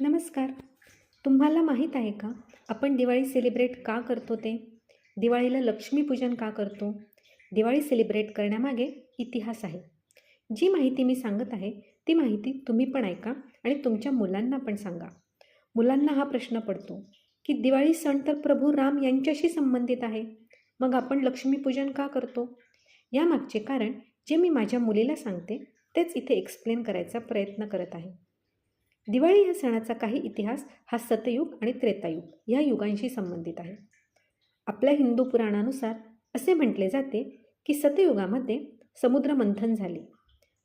नमस्कार. तुम्हाला माहीत आहे का? आपण दिवाळी सेलिब्रेट का करतो ते? दिवाळीला लक्ष्मीपूजन का करतो? दिवाळी सेलिब्रेट करण्यामागे इतिहास आहे. जी माहिती मी सांगत आहे ती माहिती तुम्ही पण ऐका आणि तुमच्या मुलांना पण सांगा. मुलांना हा प्रश्न पडतो की दिवाळी सण तर प्रभू राम यांच्याशी संबंधित आहे. मग आपण लक्ष्मीपूजन का करतो? यामागचे कारण जे मी माझ्या मुलीला सांगते तेच इथे एक्सप्लेन करायचा प्रयत्न करत आहे. दिवाळी या सणाचा काही इतिहास हा सतयुग आणि त्रेतायुग या युगांशी संबंधित आहे. आपल्या हिंदू पुराणानुसार असे म्हटले जाते की सतयुगामध्ये समुद्र मंथन झाले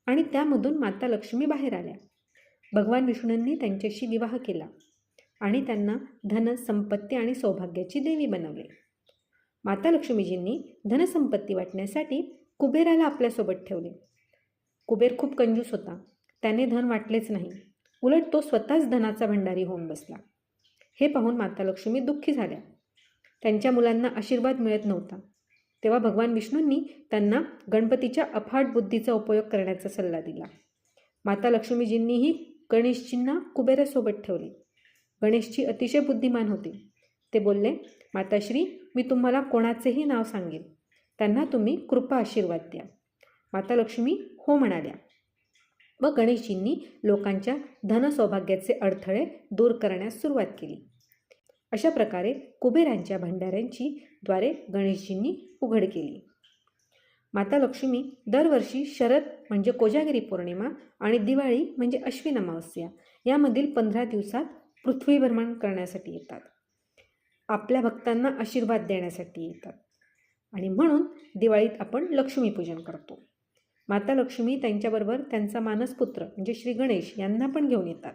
आणि त्यामधून माता लक्ष्मी बाहेर आल्या. भगवान विष्णूंनी त्यांच्याशी विवाह केला आणि त्यांना धन संपत्ती आणि सौभाग्याची देवी बनवले. माता लक्ष्मीजींनी धनसंपत्ती वाटण्यासाठी कुबेराला आपल्यासोबत ठेवले. कुबेर खूप कंजूस होता. त्याने धन वाटलेच नाही. उलट तो स्वतःच धनाचा भंडारी होऊन बसला. हे पाहून माता लक्ष्मी दुःखी झाल्या. त्यांच्या मुलांना आशीर्वाद मिळत नव्हता. तेव्हा भगवान विष्णूंनी त्यांना गणपतीच्या अफाट बुद्धीचा उपयोग करण्याचा सल्ला दिला. माता लक्ष्मीजींनीही गणेशजींना कुबेरासोबत ठेवले. गणेशजी अतिशय बुद्धिमान होते. ते बोलले माताश्री मी तुम्हाला कोणाचेही नाव सांगेन. त्यांना तुम्ही कृपा आशीर्वाद द्या. माता लक्ष्मी हो म्हणाल्या. व गणेशजींनी लोकांच्या धनसौभाग्याचे अडथळे दूर करण्यास सुरुवात केली. अशा प्रकारे कुबेरांच्या भंडाऱ्यांची द्वारे गणेशजींनी उघड केली. माता लक्ष्मी दरवर्षी शरद म्हणजे कोजागिरी पौर्णिमा आणि दिवाळी म्हणजे अश्विन अमावस्या यामधील पंधरा दिवसात पृथ्वी भ्रमण करण्यासाठी येतात. आपल्या भक्तांना आशीर्वाद देण्यासाठी येतात. आणि म्हणून दिवाळीत आपण लक्ष्मीपूजन करतो. माता लक्ष्मी त्यांच्याबरोबर त्यांचा मानसपुत्र म्हणजे श्री गणेश यांना पण घेऊन येतात.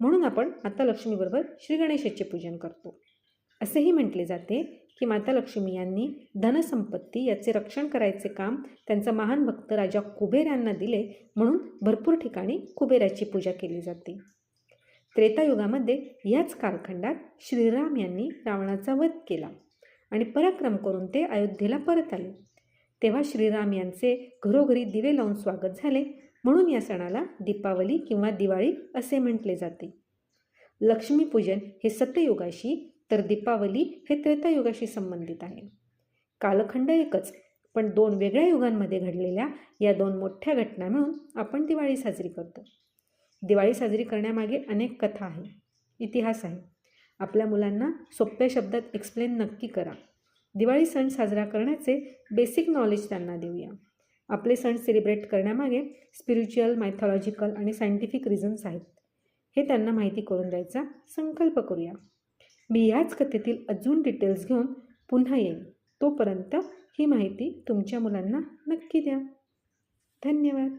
म्हणून आपण माता लक्ष्मीबरोबर श्री गणेशाचे पूजन करतो. असेही म्हटले जाते की माता लक्ष्मी यांनी धनसंपत्ती याचे रक्षण करायचे काम त्यांचा महान भक्त राजा कुबेर यांना दिले म्हणून भरपूर ठिकाणी कुबेराची पूजा केली जाते. त्रेतायुगामध्ये याच कालखंडात श्रीराम यांनी रावणाचा वध केला आणि पराक्रम करून ते अयोध्येला परत आले. तेव्हा श्रीराम यांचे घरोघरी दिवे लावून स्वागत झाले. म्हणून या सणाला दीपावली किंवा दिवाळी असे म्हटले जाते. लक्ष्मीपूजन हे सत्ययुगाशी तर दीपावली हे त्रेतायुगाशी संबंधित आहे. कालखंड एकच पण दोन वेगळ्या युगांमध्ये घडलेल्या या दोन मोठ्या घटना मिळून आपण दिवाळी साजरी करतो. दिवाळी साजरी करण्यामागे अनेक कथा आहे इतिहास आहे. आपल्या मुलांना सोप्या शब्दात एक्सप्लेन नक्की करा. दिवाळी सण साजरा करण्याचे बेसिक नॉलेज त्यांना देऊया. आपले सण सेलिब्रेट करण्यामागे स्पिरिच्युअल मायथॉलॉजिकल आणि सायंटिफिक रिझन्स आहेत. हे त्यांना माहिती करून द्यायचा संकल्प करूया. मी याच कथेतील अजून डिटेल्स घेऊन पुन्हा येईन. तोपर्यंत ही माहिती तुमच्या मुलांना नक्की द्या. धन्यवाद.